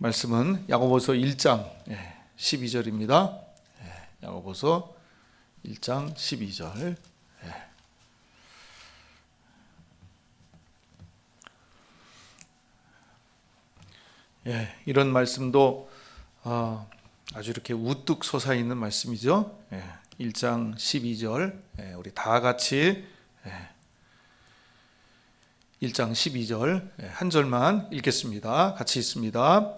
말씀은 야고보서 1장 12절입니다. 야고보서 1장 12절. 예, 이런 말씀도 어, 아주 이렇게 우뚝 솟아 있는 말씀이죠. 예, 1장 12절. 예, 우리 다 같이 예, 1장 12절 예, 한 절만 읽겠습니다. 같이 있습니다.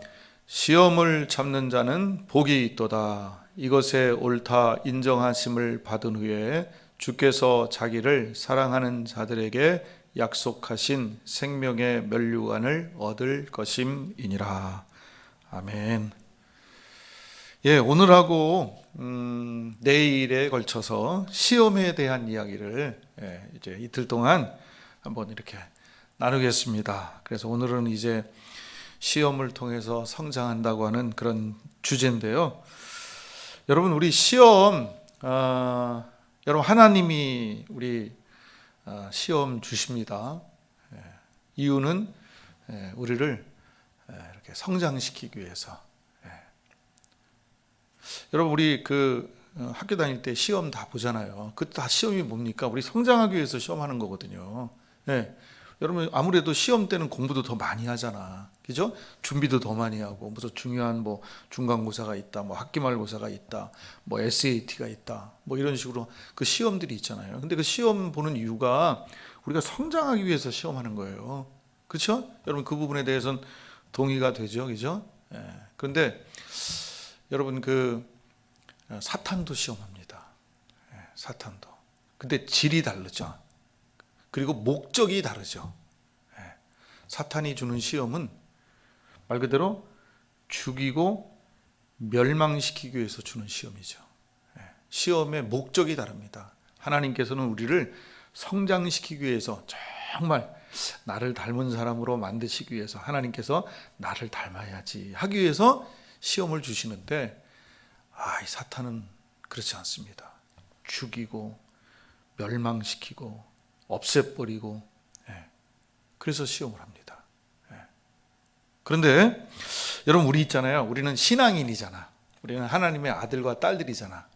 시험을 참는 자는 복이 있도다. 이것에 옳다 인정하심을 받은 후에 주께서 자기를 사랑하는 자들에게 약속하신 생명의 면류관을 얻을 것임이니라. 아멘. 예, 오늘하고 음, 내일에 걸쳐서 시험에 대한 이야기를 예, 이제 이틀 동안 한번 이렇게 나누겠습니다. 그래서 오늘은 이제 시험을 통해서 성장한다고 하는 그런 주제인데요. 여러분 우리 시험 어, 여러분 하나님이 우리 어, 시험 주십니다. 예, 이유는 예, 우리를 예, 이렇게 성장시키기 위해서. 예. 여러분 우리 그 어, 학교 다닐 때 시험 다 보잖아요. 그 다 시험이 뭡니까? 우리 성장하기 위해서 시험하는 거거든요. 예. 여러분 아무래도 시험 때는 공부도 더 많이 하잖아. 그죠? 준비도 더 많이 하고 무슨 중요한 뭐 중간고사가 있다, 뭐 학기말고사가 있다, 뭐 SAT가 있다, 뭐 이런 식으로 그 시험들이 있잖아요. 근데 그 시험 보는 이유가 우리가 성장하기 위해서 시험하는 거예요. 그렇죠? 여러분 그 부분에 대해서는 동의가 되죠, 그죠? 예. 그런데 여러분 그 사탄도 시험합니다. 예, 사탄도. 근데 질이 다르죠. 그리고 목적이 다르죠. 예. 사탄이 주는 시험은 말 그대로 죽이고 멸망시키기 위해서 주는 시험이죠. 예. 시험의 목적이 다릅니다. 하나님께서는 우리를 성장시키기 위해서 정말 나를 닮은 사람으로 만드시기 위해서 하나님께서 나를 닮아야지 하기 위해서 시험을 주시는데 아, 이 사탄은 그렇지 않습니다. 죽이고 멸망시키고 없애버리고 예. 그래서 시험을 합니다. 예. 그런데 여러분 우리 있잖아요. 우리는 신앙인이잖아. 우리는 하나님의 아들과 딸들이잖아.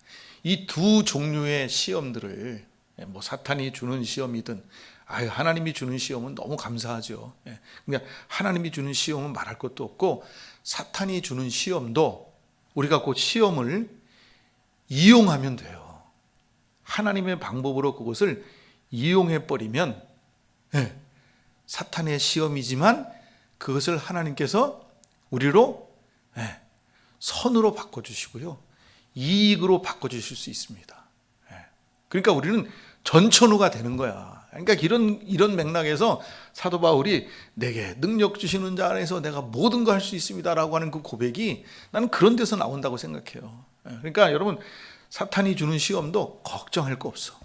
이 두 종류의 시험들을 예, 뭐 사탄이 주는 시험이든 아유 하나님이 주는 시험은 너무 감사하죠. 예. 그러니까 하나님이 주는 시험은 말할 것도 없고 사탄이 주는 시험도 우리가 그 시험을 이용하면 돼요. 하나님의 방법으로 그것을 이용해 버리면 예, 사탄의 시험이지만 그것을 하나님께서 우리로 예, 선으로 바꿔 주시고요. 이익으로 바꿔 주실 수 있습니다. 예, 그러니까 우리는 전천후가 되는 거야. 그러니까 이런 이런 맥락에서 사도 바울이 내게 능력 주시는 자 안에서 내가 모든 거할수 있습니다 라고 하는 그 고백이 나는 그런 데서 나온다고 생각해요. 예, 그러니까 여러분 사탄이 주는 시험도 걱정할 거 없어.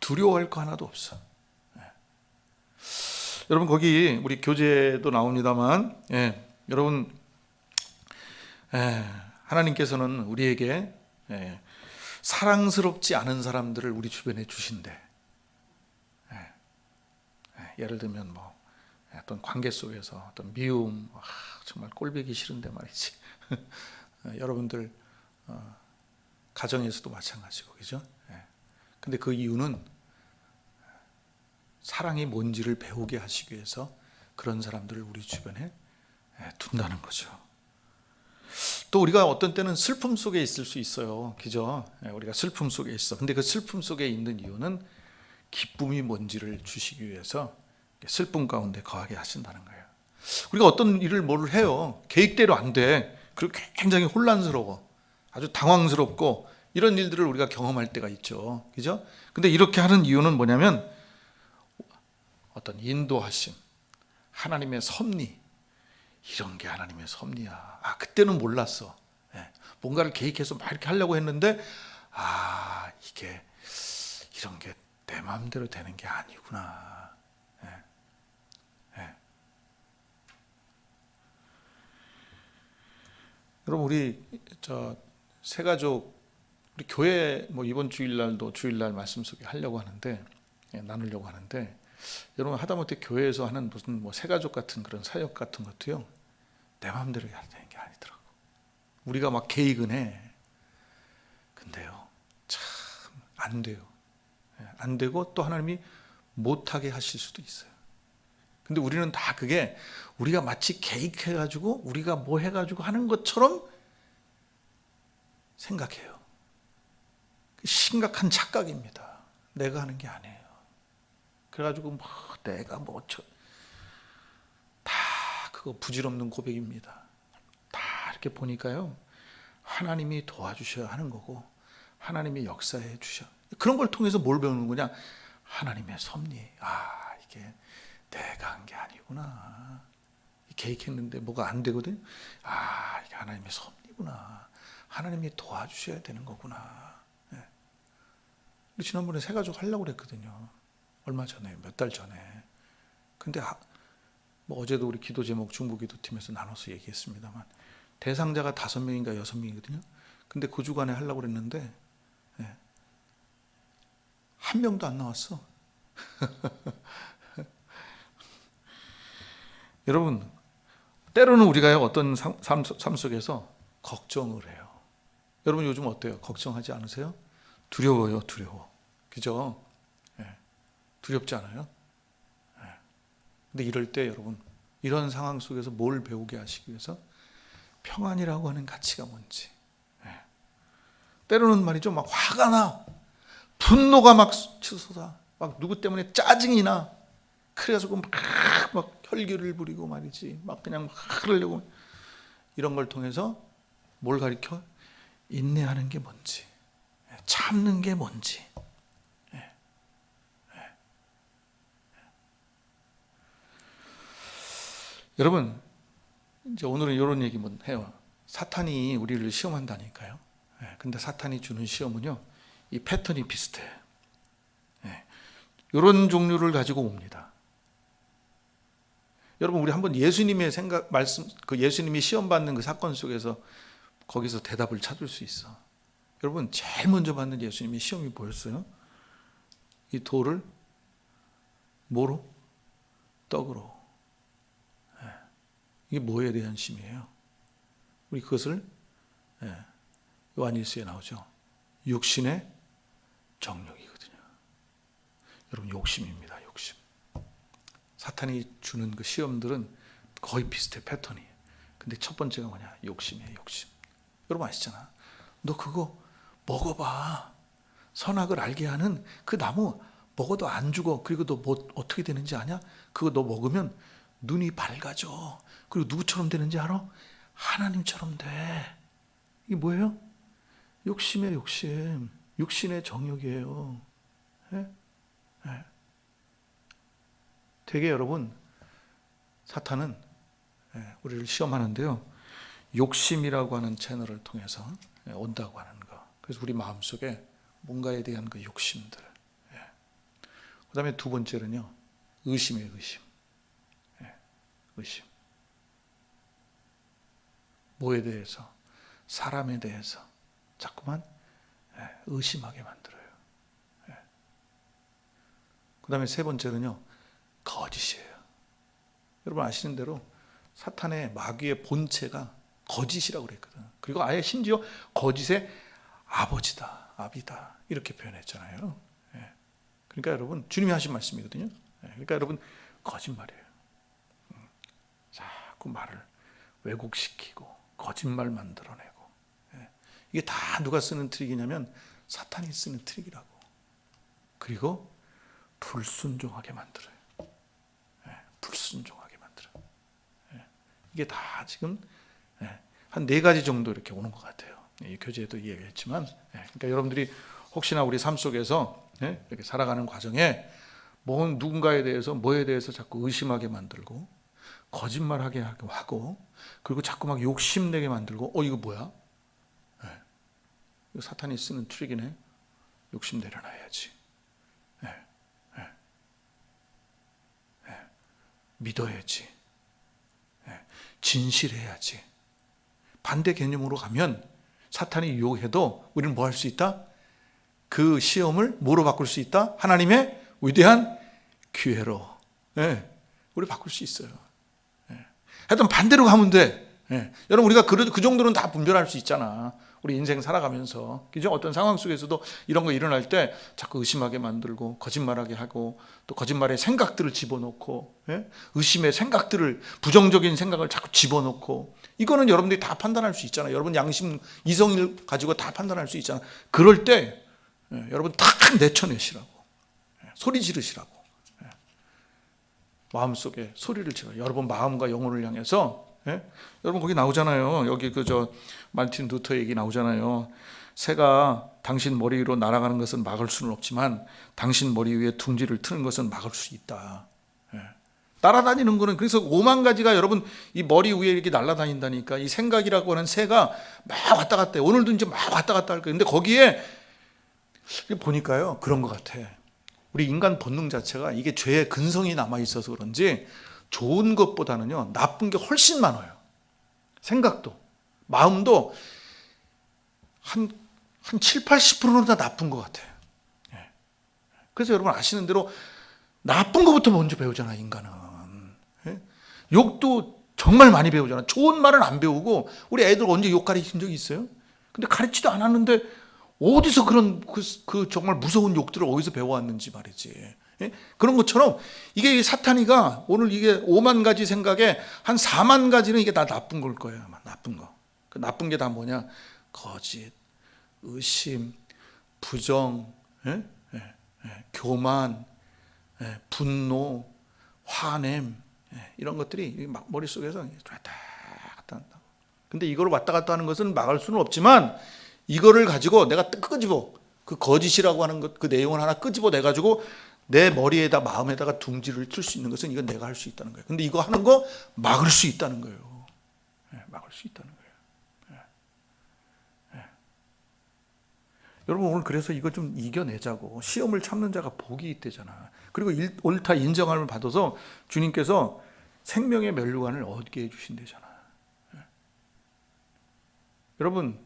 두려워할 거 하나도 없어. 예. 여러분 거기 우리 교재도 나옵니다만, 예, 여러분 예, 하나님께서는 우리에게 예, 사랑스럽지 않은 사람들을 우리 주변에 주신대. 예, 예, 예를 들면 뭐 어떤 관계 속에서 어떤 미움, 아, 정말 꼴보기 싫은데 말이지. 예, 여러분들 어, 가정에서도 마찬가지고 그죠? 예. 근데 그 이유는 사랑이 뭔지를 배우게 하시기 위해서 그런 사람들을 우리 주변에 예, 둔다는 거죠. 또 우리가 어떤 때는 슬픔 속에 있을 수 있어요. 그죠? 예, 우리가 슬픔 속에 있어. 근데 그 슬픔 속에 있는 이유는 기쁨이 뭔지를 주시기 위해서 슬픔 가운데 거하게 하신다는 거예요. 우리가 어떤 일을 뭘 해요. 계획대로 안 돼. 그리고 굉장히 혼란스러워. 아주 당황스럽고 이런 일들을 우리가 경험할 때가 있죠. 그죠? 근데 이렇게 하는 이유는 뭐냐면 어떤 인도하심, 하나님의 섭리, 이런 게 하나님의 섭리야. 아, 그때는 몰랐어. 예, 뭔가를 계획해서 막 이렇게 하려고 했는데, 아, 이게, 이런 게 내 마음대로 되는 게 아니구나. 예, 예. 여러분, 우리, 저, 세가족, 우리 교회, 뭐, 이번 주일날도 주일날 말씀 속에 하려고 하는데, 예, 나누려고 하는데, 여러분 하다못해 교회에서 하는 무슨 뭐 새가족 같은 그런 사역 같은 것도요 내 마음대로 해야 되는 게 아니더라고. 우리가 막 계획은 해. 근데요, 참 안 돼요. 예, 안 되고 또 하나님이 못하게 하실 수도 있어요. 근데 우리는 다 그게 우리가 마치 계획해가지고 우리가 뭐 해가지고 하는 것처럼 생각해요. 심각한 착각입니다. 내가 하는 게 아니에요. 그래가지고 뭐 내가 뭐 어쩌 다 그거 부질없는 고백입니다. 다 이렇게 보니까요 하나님이 도와주셔야 하는 거고 하나님이 역사해 주셔. 그런 걸 통해서 뭘 배우는 거냐? 하나님의 섭리. 아 이게 내가 한 게 아니구나. 계획했는데 뭐가 안 되거든. 아 이게 하나님의 섭리구나. 하나님이 도와주셔야 되는 거구나. 지난번에 새 가족 하려고 그랬거든요. 얼마 전에 몇 달 전에. 근데 하- 뭐 어제도 우리 기도 제목 중보기도팀에서 나눠서 얘기했습니다만 대상자가 다섯 명인가 여섯 명이거든요. 근데 그 주간에 하려고 그랬는데 예. 한 명도 안 나왔어. 여러분 때로는 우리가 어떤 삶 속에서 걱정을 해요. 여러분 요즘 어때요? 걱정하지 않으세요? 두려워요, 두려워. 그죠? 예. 두렵지 않아요? 예. 근데 이럴 때 여러분 이런 상황 속에서 뭘 배우게 하시기 위해서 평안이라고 하는 가치가 뭔지. 예. 때로는 말이죠, 막 화가 나, 분노가 막 치솟아, 막 누구 때문에 짜증이 나. 그래가지고 막, 막 혈기를 부리고 말이지, 막 그냥 막 흐르려고 이런 걸 통해서 뭘 가리켜? 인내하는 게 뭔지, 예, 참는 게 뭔지. 예. 예. 여러분, 이제 오늘은 이런 얘기만 해요. 사탄이 우리를 시험한다니까요. 예, 근데 사탄이 주는 시험은요, 이 패턴이 비슷해. 예, 이런 종류를 가지고 옵니다. 여러분, 우리 한번 예수님의 생각, 말씀, 그 예수님이 시험 받는 그 사건 속에서 거기서 대답을 찾을 수 있어. 여러분, 제일 먼저 받는 예수님의 시험이 뭐였어요? 이 돌을 뭐로? 떡으로. 예, 이게 뭐에 대한 심이에요? 우리 그것을 예, 요한일서에 나오죠. 육신의 정욕이거든요. 여러분 욕심입니다. 욕심. 사탄이 주는 그 시험들은 거의 비슷해 패턴이. 근데 첫 번째가 뭐냐? 욕심이에요. 욕심. 여러분 아시잖아. 너 그거 먹어봐. 선악을 알게 하는 그 나무 먹어도 안 죽어. 그리고 너 뭐 어떻게 되는지 아냐? 그거 너 먹으면 눈이 밝아져. 그리고 누구처럼 되는지 알아? 하나님처럼 돼. 이게 뭐예요? 욕심의 욕심, 육신의 정욕이에요. 예? 예. 되게 여러분 사탄은 예, 우리를 시험하는데요. 욕심이라고 하는 채널을 통해서 예, 온다고 하는 거. 그래서 우리 마음 속에 뭔가에 대한 그 욕심들. 예. 그 다음에 두 번째는요. 의심의 의심. 예, 의심. 뭐에 대해서? 사람에 대해서 자꾸만 예, 의심하게 만들어요. 예. 그 다음에 세 번째는요, 거짓이에요. 여러분 아시는 대로 사탄의 마귀의 본체가 거짓이라고 그랬거든. 그리고 아예 심지어 거짓의 아버지다, 아비다 이렇게 표현했잖아요. 예. 그러니까 여러분 주님이 하신 말씀이거든요. 예. 그러니까 여러분 거짓말이에요. 음. 자꾸 말을 왜곡시키고 거짓말 만들어내고 예. 이게 다 누가 쓰는 트릭이냐면 사탄이 쓰는 트릭이라고. 그리고 불순종하게 만들어요. 예. 불순종하게 만들어요. 예. 이게 다 지금 한 네 가지 정도 이렇게 오는 것 같아요. 이 교재에도 이야기했지만, 예. 그러니까 여러분들이 혹시나 우리 삶 속에서 예, 이렇게 살아가는 과정에 뭐 누군가에 대해서 뭐에 대해서 자꾸 의심하게 만들고 거짓말하게 하고 그리고 자꾸 막 욕심내게 만들고 어 이거 뭐야? 예. 이거 사탄이 쓰는 트릭이네. 욕심 내려놔야지. 믿어야지. 예. 진실해야지. 반대 개념으로 가면 사탄이 유혹해도 우리는 뭐 할 수 있다? 그 시험을 뭐로 바꿀 수 있다? 하나님의 위대한 기회로. 예. 우리 바꿀 수 있어요. 예. 하여튼 반대로 가면 돼. 예. 여러분 우리가 그, 그 정도는 다 분별할 수 있잖아. 우리 인생 살아가면서 그죠? 어떤 상황 속에서도 이런 거 일어날 때 자꾸 의심하게 만들고 거짓말하게 하고 또 거짓말의 생각들을 집어넣고 예? 의심의 생각들을 부정적인 생각을 자꾸 집어넣고 이거는 여러분들이 다 판단할 수 있잖아요. 여러분 양심 이성을 가지고 다 판단할 수 있잖아. 그럴 때 예, 여러분 다 내쳐내시라고 예, 소리 지르시라고 예. 마음속에 소리를 지르. 여러분 마음과 영혼을 향해서 예? 여러분 거기 나오잖아요. 여기 그저 말틴 루터 얘기 나오잖아요. 새가 당신 머리 위로 날아가는 것은 막을 수는 없지만 당신 머리 위에 둥지를 트는 것은 막을 수 있다. 예. 날아다니는 거는 그래서 오만 가지가 여러분 이 머리 위에 이렇게 날아다닌다니까 이 생각이라고 하는 새가 막 왔다 갔다 해. 오늘도 이제 막 왔다 갔다 할 거예요. 근데 거기에 보니까요 그런 것 같아. 우리 인간 본능 자체가 이게 죄의 근성이 남아 있어서 그런지 좋은 것보다는요 나쁜 게 훨씬 많아요. 생각도 마음도 한, 한 7, 80%는 다 나쁜 것 같아요. 예. 그래서 여러분 아시는 대로 나쁜 것부터 먼저 배우잖아, 인간은. 예? 욕도 정말 많이 배우잖아. 좋은 말은 안 배우고, 우리 애들 언제 욕 가르친 적이 있어요? 근데 가르치도 않았는데, 어디서 그런, 그, 그 정말 무서운 욕들을 어디서 배워왔는지 말이지. 예? 그런 것처럼 이게 사탄이가 오늘 이게 5만 가지 생각에 한 4만 가지는 이게 다 나쁜 걸 거예요. 아마 나쁜 거. 그 나쁜 게 다 뭐냐? 거짓, 의심, 부정, 예? 예, 예, 교만, 예, 분노, 화냄 예, 이런 것들이 막 머릿속에서 왔다 갔다 한다고. 근데 이걸 왔다 갔다 하는 것은 막을 수는 없지만 이거를 가지고 내가 끄집어 그 거짓이라고 하는 것 그 내용을 하나 끄집어 내 가지고 내 머리에다 마음에다가 둥지를 틀 수 있는 것은 이건 내가 할 수 있다는 거예요. 근데 이거 하는 거 막을 수 있다는 거예요. 예, 막을 수 있다는 거예요. 여러분 오늘 그래서 이거 좀 이겨내자고 시험을 참는 자가 복이 있대잖아. 그리고 일, 옳다 인정함을 받아서 주님께서 생명의 멸류관을 얻게 해주신대잖아. 예. 여러분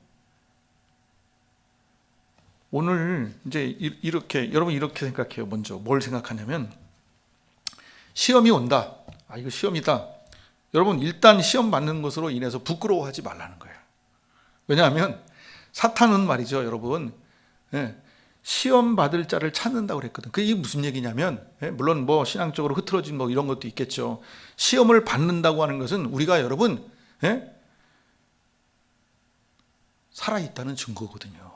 오늘 이제 이- 이렇게 여러분 이렇게 생각해요. 먼저 뭘 생각하냐면 시험이 온다. 아 이거 시험이다. 여러분 일단 시험 받는 것으로 인해서 부끄러워하지 말라는 거예요. 왜냐하면 사탄은 말이죠, 여러분. 예, 시험 받을 자를 찾는다고 그랬거든. 그게 무슨 얘기냐면, 예, 물론 뭐 신앙적으로 흐트러진 뭐 이런 것도 있겠죠. 시험을 받는다고 하는 것은 우리가 여러분, 예, 살아있다는 증거거든요.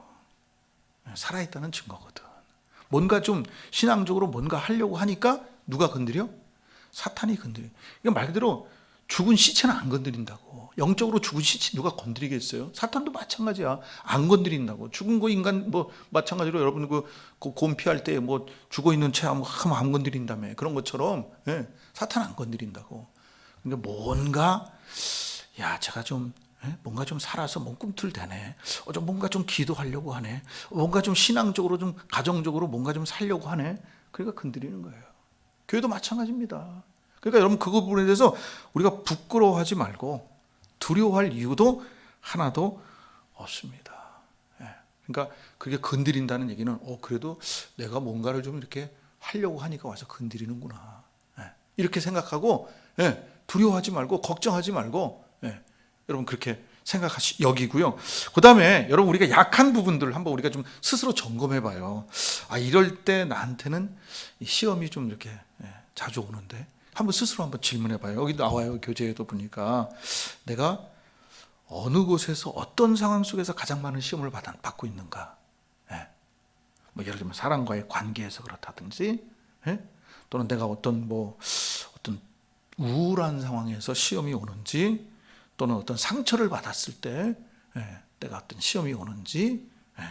예, 살아있다는 증거거든. 뭔가 좀 신앙적으로 뭔가 하려고 하니까 누가 건드려? 사탄이 건드려. 이거 말 그대로 죽은 시체는 안 건드린다고. 영적으로 죽은 시체 누가 건드리겠어요? 사탄도 마찬가지야. 안 건드린다고. 죽은 거 인간 뭐 마찬가지로 여러분 그, 그 곰피할 때 뭐 죽어 있는 채 하면 안 건드린다며. 그런 것처럼 예, 사탄 안 건드린다고. 그러니까 뭔가 야 제가 좀 예? 뭔가 좀 살아서 몸꿈틀 대네. 어, 좀 뭔가 좀 기도하려고 하네. 뭔가 좀 신앙적으로 좀 가정적으로 뭔가 좀 살려고 하네. 그러니까 건드리는 거예요. 교회도 마찬가지입니다. 그러니까 여러분 그 부분에 대해서 우리가 부끄러워하지 말고 두려워할 이유도 하나도 없습니다. 예. 그러니까 그게 건드린다는 얘기는 어 그래도 내가 뭔가를 좀 이렇게 하려고 하니까 와서 건드리는구나. 예. 이렇게 생각하고 예. 두려워하지 말고 걱정하지 말고 예. 여러분 그렇게 생각하시 여기고요. 그다음에 여러분 우리가 약한 부분들을 한번 우리가 좀 스스로 점검해 봐요. 아 이럴 때 나한테는 이 시험이 좀 이렇게 예, 자주 오는데 한번 스스로 한번 질문해 봐요. 여기 나와요. 교재에도 보니까 내가 어느 곳에서 어떤 상황 속에서 가장 많은 시험을 받, 받고 있는가? 예. 뭐 예를 들면 사람과의 관계에서 그렇다든지, 예? 또는 내가 어떤 뭐 어떤 우울한 상황에서 시험이 오는지, 또는 어떤 상처를 받았을 때 예, 내가 어떤 시험이 오는지, 예,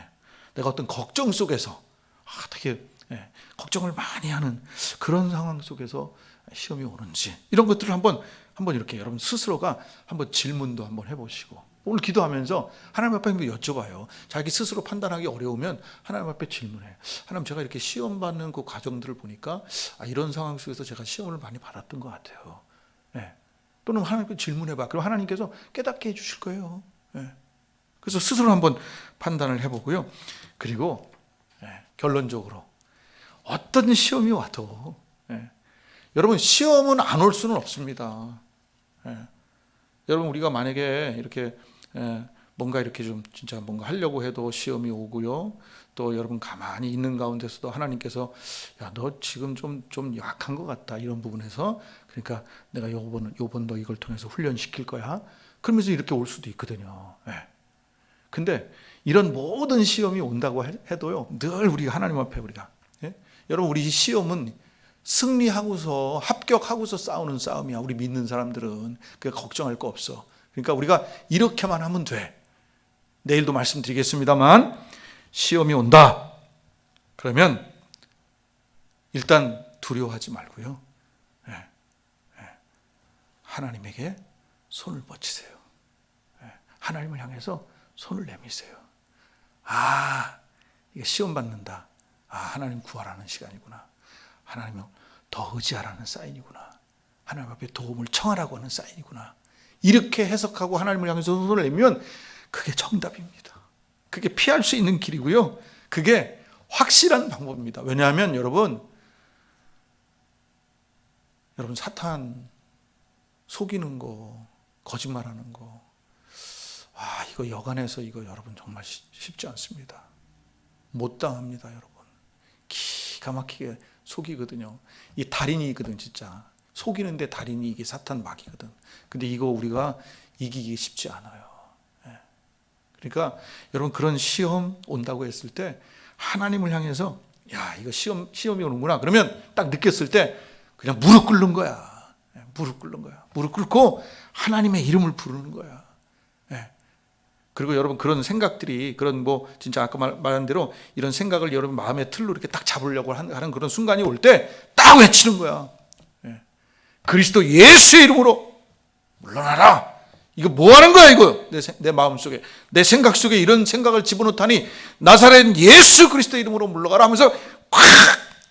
내가 어떤 걱정 속에서 아, 되게 예, 걱정을 많이 하는 그런 상황 속에서 시험이 오는지 이런 것들을 한번 한번 이렇게 여러분 스스로가 한번 질문도 한번 해보시고 오늘 기도하면서 하나님 앞에 한번 여쭤봐요. 자기 스스로 판단하기 어려우면 하나님 앞에 질문해. 하나님 제가 이렇게 시험 받는 그 과정들을 보니까 아, 이런 상황 속에서 제가 시험을 많이 받았던 것 같아요. 예. 또는 하나님께 질문해봐. 그럼 하나님께서 깨닫게 해주실 거예요. 예. 그래서 스스로 한번 판단을 해보고요. 그리고 예, 결론적으로 어떤 시험이 와도 예, 여러분 시험은 안 올 수는 없습니다. 예. 여러분 우리가 만약에 이렇게 에, 뭔가 이렇게 좀 진짜 뭔가 하려고 해도 시험이 오고요. 또 여러분 가만히 있는 가운데서도 하나님께서 야 너 지금 좀좀 약한 것 같다 이런 부분에서 그러니까 내가 요번 요번 너 이걸 통해서 훈련 시킬 거야. 그러면서 이렇게 올 수도 있거든요. 예. 근데 이런 모든 시험이 온다고 해- 해도요 늘 우리가 하나님 앞에 우리가 예? 여러분 우리 시험은 승리하고서 합격하고서 싸우는 싸움이야. 우리 믿는 사람들은 그 걱정할 거 없어. 그러니까 우리가 이렇게만 하면 돼. 내일도 말씀드리겠습니다만 시험이 온다. 그러면 일단 두려워하지 말고요. 예, 예. 하나님에게 손을 뻗치세요. 예, 하나님을 향해서 손을 내미세요. 아, 이게 시험 받는다. 아, 하나님 구하라는 시간이구나. 하나님을 더 의지하라는 사인이구나. 하나님 앞에 도움을 청하라고 하는 사인이구나. 이렇게 해석하고 하나님을 향해서 손을 내면 그게 정답입니다. 그게 피할 수 있는 길이고요. 그게 확실한 방법입니다. 왜냐하면 여러분, 여러분 사탄 속이는 거, 거짓말하는 거, 아 이거 여간해서 이거 여러분 정말 쉽- 쉽지 않습니다. 못 당합니다, 여러분. 기가 막히게 속이거든요. 이 달인이거든 진짜. 속이는데 달인이 이게 사탄 막이거든. 근데 이거 우리가 이기기 쉽지 않아요. 예. 그러니까 여러분 그런 시험 온다고 했을 때 하나님을 향해서 야 이거 시험 시험이 오는구나. 그러면 딱 느꼈을 때 그냥 무릎 꿇는 거야. 예, 무릎 꿇는 거야. 무릎 꿇고 하나님의 이름을 부르는 거야. 예. 그리고 여러분 그런 생각들이 그런 뭐 진짜 아까 말, 말한 대로 이런 생각을 여러분 마음의 틀로 이렇게 딱 잡으려고 한- 하는 그런 순간이 올 때 딱 외치는 거야. 예. 그리스도 예수의 이름으로 물러나라. 이거 뭐 하는 거야 이거 내, 생- 내 마음 속에 내 생각 속에 이런 생각을 집어넣다니 나사렛 예수 그리스도 이름으로 물러가라 하면서 콱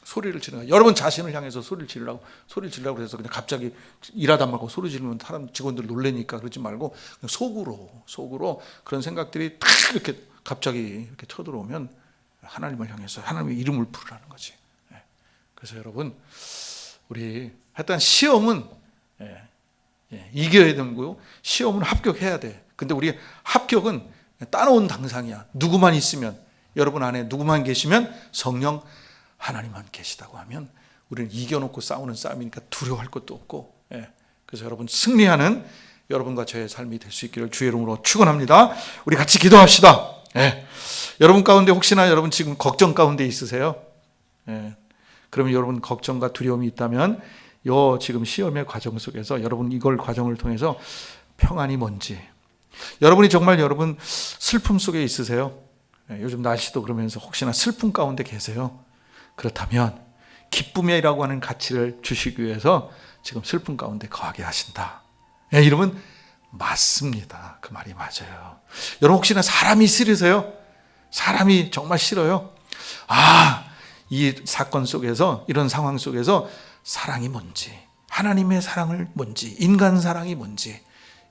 소리를 지르는 거야. 여러분 자신을 향해서 소리를 지르라고 소리를 지르라고 해서 그냥 갑자기 일하다 말고 소리 지르면 사람 직원들 놀래니까 그러지 말고 속으로 속으로 그런 생각들이 탁 이렇게 갑자기 이렇게 쳐들어오면 하나님을 향해서 하나님의 이름을 부르라는 거지. 예. 그래서 여러분 우리 하여튼 시험은 예, 예, 이겨야 되는 거요. 시험은 합격해야 돼. 근데 우리 합격은 따놓은 당상이야. 누구만 있으면 여러분 안에 누구만 계시면 성령 하나님만 계시다고 하면 우리는 이겨놓고 싸우는 싸움이니까 두려워할 것도 없고. 예. 그래서 여러분 승리하는 여러분과 저의 삶이 될 수 있기를 주의 이름으로 축원합니다. 우리 같이 기도합시다. 예. 여러분 가운데 혹시나 여러분 지금 걱정 가운데 있으세요? 예. 그러면 여러분 걱정과 두려움이 있다면 요 지금 시험의 과정 속에서 여러분 이걸 과정을 통해서 평안이 뭔지 여러분이 정말 여러분 슬픔 속에 있으세요? 예, 요즘 날씨도 그러면서 혹시나 슬픔 가운데 계세요? 그렇다면 기쁨이라고 하는 가치를 주시기 위해서 지금 슬픔 가운데 거하게 하신다. 예, 이러면 맞습니다. 그 말이 맞아요. 여러분 혹시나 사람이 싫으세요? 사람이 정말 싫어요? 아, 이 사건 속에서 이런 상황 속에서 사랑이 뭔지, 하나님의 사랑을 뭔지, 인간 사랑이 뭔지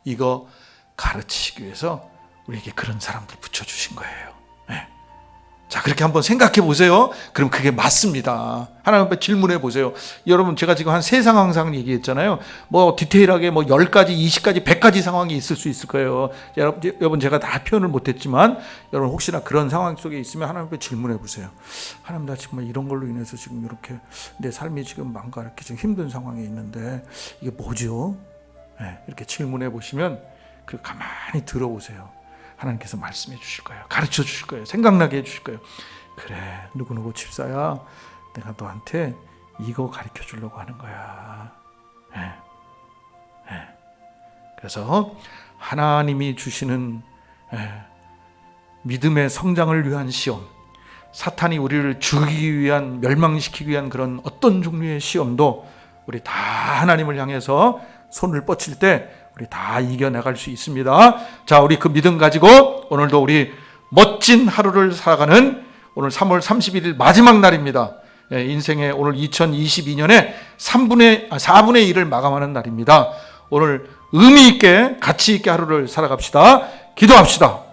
이거 가르치시기 위해서 우리에게 그런 사람들 붙여 주신 거예요. 네. 자, 그렇게 한번 생각해 보세요. 그럼 그게 맞습니다. 하나님 앞에 질문해 보세요. 여러분, 제가 지금 한 세 상황 상 얘기했잖아요. 뭐, 디테일하게 뭐, 10가지, 20가지, 100가지 상황이 있을 수 있을 거예요. 여러분, 제가 다 표현을 못 했지만, 여러분, 혹시나 그런 상황 속에 있으면 하나님 앞에 질문해 보세요. 하나님, 나 정말 이런 걸로 인해서 지금 이렇게 내 삶이 지금 이렇게 좀 힘든 상황에 있는데, 이게 뭐죠? 네, 이렇게 질문해 보시면, 그 가만히 들어보세요. 하나님께서 말씀해 주실 거예요. 가르쳐 주실 거예요. 생각나게 해 주실 거예요. 그래, 누구누구 집사야. 내가 너한테 이거 가르쳐 주려고 하는 거야. 예. 예. 그래서 하나님이 주시는 예, 믿음의 성장을 위한 시험, 사탄이 우리를 죽이기 위한 멸망시키기 위한 그런 어떤 종류의 시험도 우리 다 하나님을 향해서 손을 뻗칠 때 우리 다 이겨나갈 수 있습니다. 자, 우리 그 믿음 가지고 오늘도 우리 멋진 하루를 살아가는 오늘 3월 31일 마지막 날입니다. 예, 인생의 오늘 2022년에 3분의, 아, 4분의 1을 마감하는 날입니다. 오늘 의미 있게 가치 있게 하루를 살아갑시다. 기도합시다.